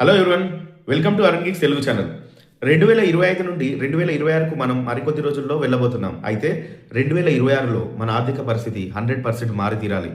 Hello everyone welcome to Arun geeks Telugu channel రెండు వేల ఇరవై ఐదు నుండి రెండు వేల ఇరవై ఆరుకు మనం మరికొద్ది రోజుల్లో వెళ్ళబోతున్నాం. అయితే రెండు వేల ఇరవై ఆరులో మన ఆర్థిక పరిస్థితి హండ్రెడ్ పర్సెంట్ మారి తీరాలి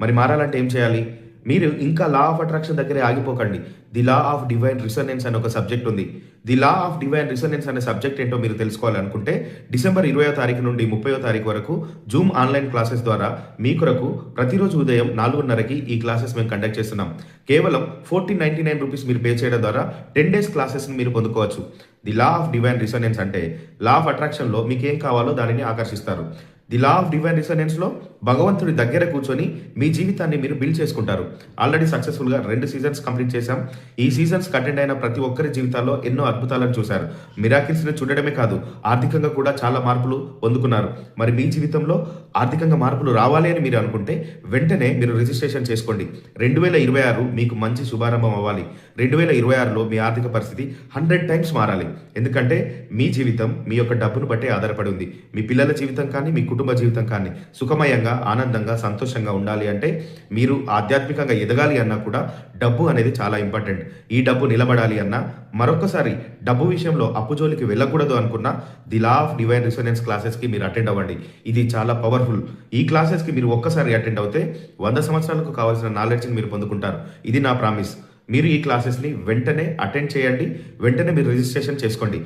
మరి మారాలంటే ఏం చేయాలి? మీరు ఇంకా లా ఆఫ్ అట్రాక్షన్ దగ్గరే ఆగిపోకండి. The law of divine resonance అనే ఒక సబ్జెక్ట్ ఉంది. The law of divine resonance అనే సబ్జెక్ట్ ఏంటో మీరు తెలుసుకోవాలనుకుంటే డిసెంబర్ ఇరవయో తారీఖు నుండి ముప్పయో తారీఖు వరకు జూమ్ ఆన్లైన్ క్లాసెస్ ద్వారా మీ కొరకు ప్రతిరోజు ఉదయం నాలుగున్నరకి ఈ క్లాసెస్ మేము కండక్ట్ చేస్తున్నాం. కేవలం ఫోర్టీన్ నైన్టీ నైన్ రూపీస్ మీరు పే చేయడం ద్వారా టెన్ డేస్ క్లాసెస్ని మీరు పొందుకోవచ్చు. The law of divine resonance అంటే లా ఆఫ్ అట్రాక్షన్లో మీకు ఏం కావాలో దానిని ఆకర్షిస్తారు. ది లా ఆఫ్ డివైన్ రిసనెన్స్లో భగవంతుడి దగ్గర కూర్చొని మీ జీవితాన్ని మీరు బిల్డ్ చేసుకుంటారు. ఆల్రెడీ సక్సెస్ఫుల్గా రెండు సీజన్స్ కంప్లీట్ చేశాం. ఈ సీజన్స్ కంటెంట్ అయిన ప్రతి ఒక్కరి జీవితాల్లో ఎన్నో అద్భుతాలను చూశారు. మిరాకిల్స్ని చూడడమే కాదు ఆర్థికంగా కూడా చాలా మార్పులు పొందుకున్నారు. మరి మీ జీవితంలో ఆర్థికంగా మార్పులు రావాలి అని మీరు అనుకుంటే వెంటనే మీరు రిజిస్ట్రేషన్ చేసుకోండి. రెండు వేల ఇరవై ఆరు మీకు మంచి శుభారంభం అవ్వాలి. రెండు వేల ఇరవై ఆరులో మీ ఆర్థిక పరిస్థితి హండ్రెడ్ టైమ్స్ మారాలి. ఎందుకంటే మీ జీవితం మీ యొక్క డబ్బును బట్టే ఆధారపడి ఉంది. మీ పిల్లల జీవితం కానీ మీ కుటుంబ జీవితం కానీ సుఖమయంగా ఆనందంగా సంతోషంగా ఉండాలి అంటే మీరు ఆధ్యాత్మికంగా ఎదగాలి అన్నా కూడా డబ్బు అనేది చాలా ఇంపార్టెంట్. ఈ డబ్బు నిలబడాలి అన్నా మరొకసారి డబ్బు విషయంలో అప్పు జోలికి వెళ్ళకూడదు అనుకున్న the law of divine resonance క్లాసెస్కి మీరు అటెండ్ అవ్వండి. ఇది చాలా పవర్ఫుల్. ఈ క్లాసెస్కి మీరు ఒక్కసారి అటెండ్ అవుతే వంద సంవత్సరాలకు కావాల్సిన నాలెడ్జ్ని మీరు పొందుకుంటారు. ఇది నా ప్రామిస్. మీరు ఈ క్లాసెస్ని వెంటనే అటెండ్ చేయండి. వెంటనే మీరు రిజిస్ట్రేషన్ చేసుకోండి.